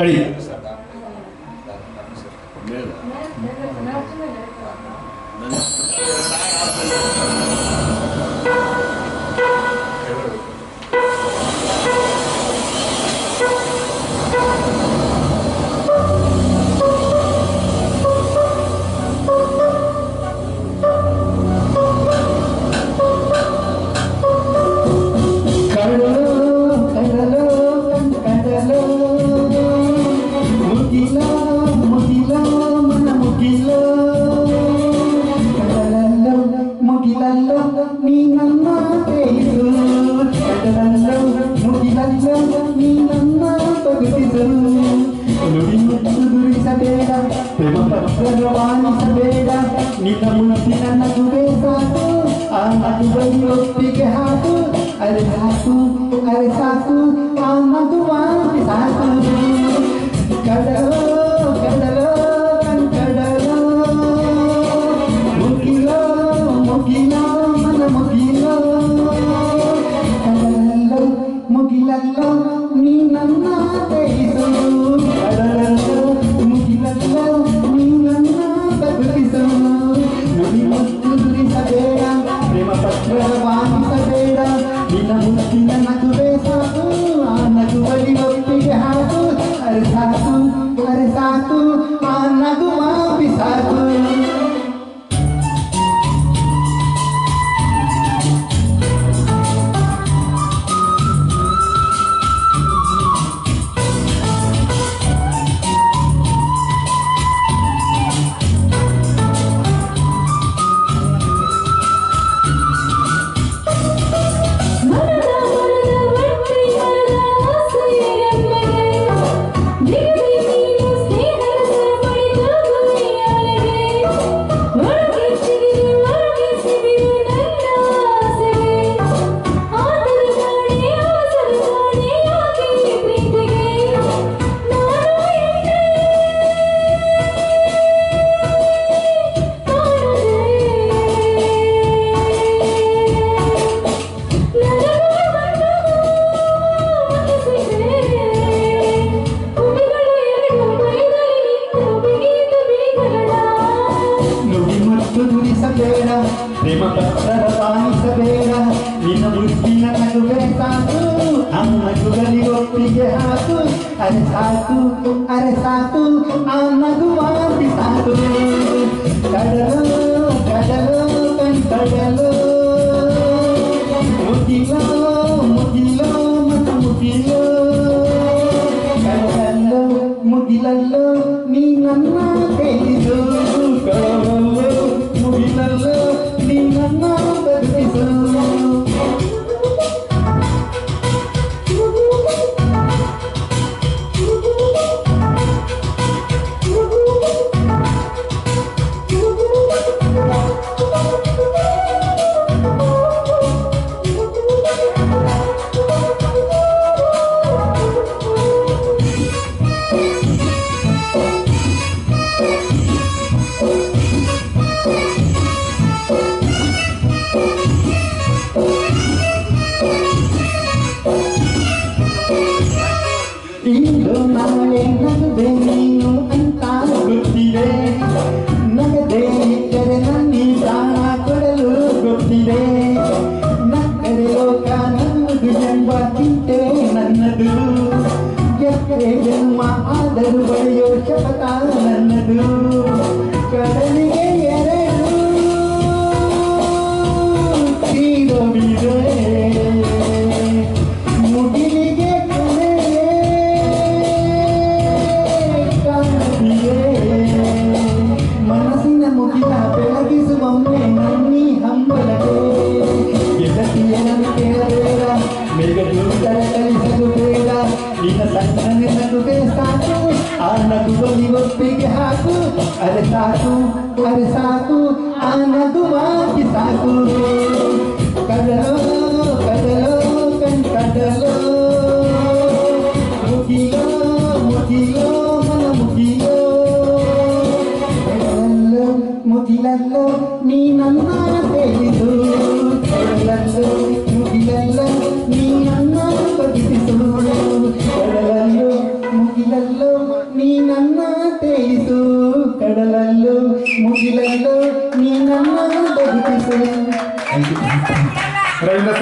तड़ी Kalawan sebeda Nita multinan aku besatu Amatu bayi tiga hatu Ada satu, ada satu Amatu wanti satu Kadalo, kan kadalo Mukilo, mukilo, mana mukilo Kadalo, mukilalo Ninanate isu Kadalo ಪ್ರೇಮ ಪತ್ರದ ವಾಣಿಸಬೇಡ ನಿನ್ನ ಮುತ್ತಿನ ನಗುವೆ ಸಾಕು ಆ ನಗುವಲಿ ಒಪ್ಪಿಗೆ ಹಾಕು ಅರೆ ಸಾಕು ಅರೆ ಸಾಕು ಆ ನಗುವಾಂತಿ ಸಾಕು ಕಡಲು ಕಡಲು ಕಡಲು ಮುಗಿಲೋ ಮುಗಿಲೋ ಮತ ಮುಗಿಲೋ కడలల్లో ముగిలల్లో నీ నన్న తెలుసు కడలల్లో ಇಂದು ನಾಳೆ ನಗದೆ ನೀನು ಅಂತ ಗೊತ್ತಿದೆ ನಗದೆ ಇದ್ದರೆ ನನ್ನಿ ಪ್ರಾಣ ಕೊಡಲು ಗೊತ್ತಿದೆ ನಕ್ಕರೆ ಲೋಕ ನನ್ನದು ಎಂಬ ಚಿಂತೆ ನನ್ನದು ಎಕ್ಕರೆ ಜನ್ಮ ಆದರೂ ಬಳಿಯೋ ಶಪಥ ನನ್ನದು ಆ ನಗುವಲ್ಲಿ ಒಪ್ಪಿಗೆ ಹಾಕು ಅರೆ ಸಾಕು ಅರೆ ಸಾಕು ಆ ನಗುವಾಗಿ ಸಾಕು ಕಡಲೋ ಕಡಲೋ ಕಣ್ ಕಡಲೋ ಮುಗಿಲೋ ಮುಗಿಲೋ ಮನ ಮುಗಿಲೋ ಕಡಲಲ್ಲೋ ಮುಗಿಲಲ್ಲೋ ನೀ ನನ್ನ ತಿಳಿದು ご覧ください。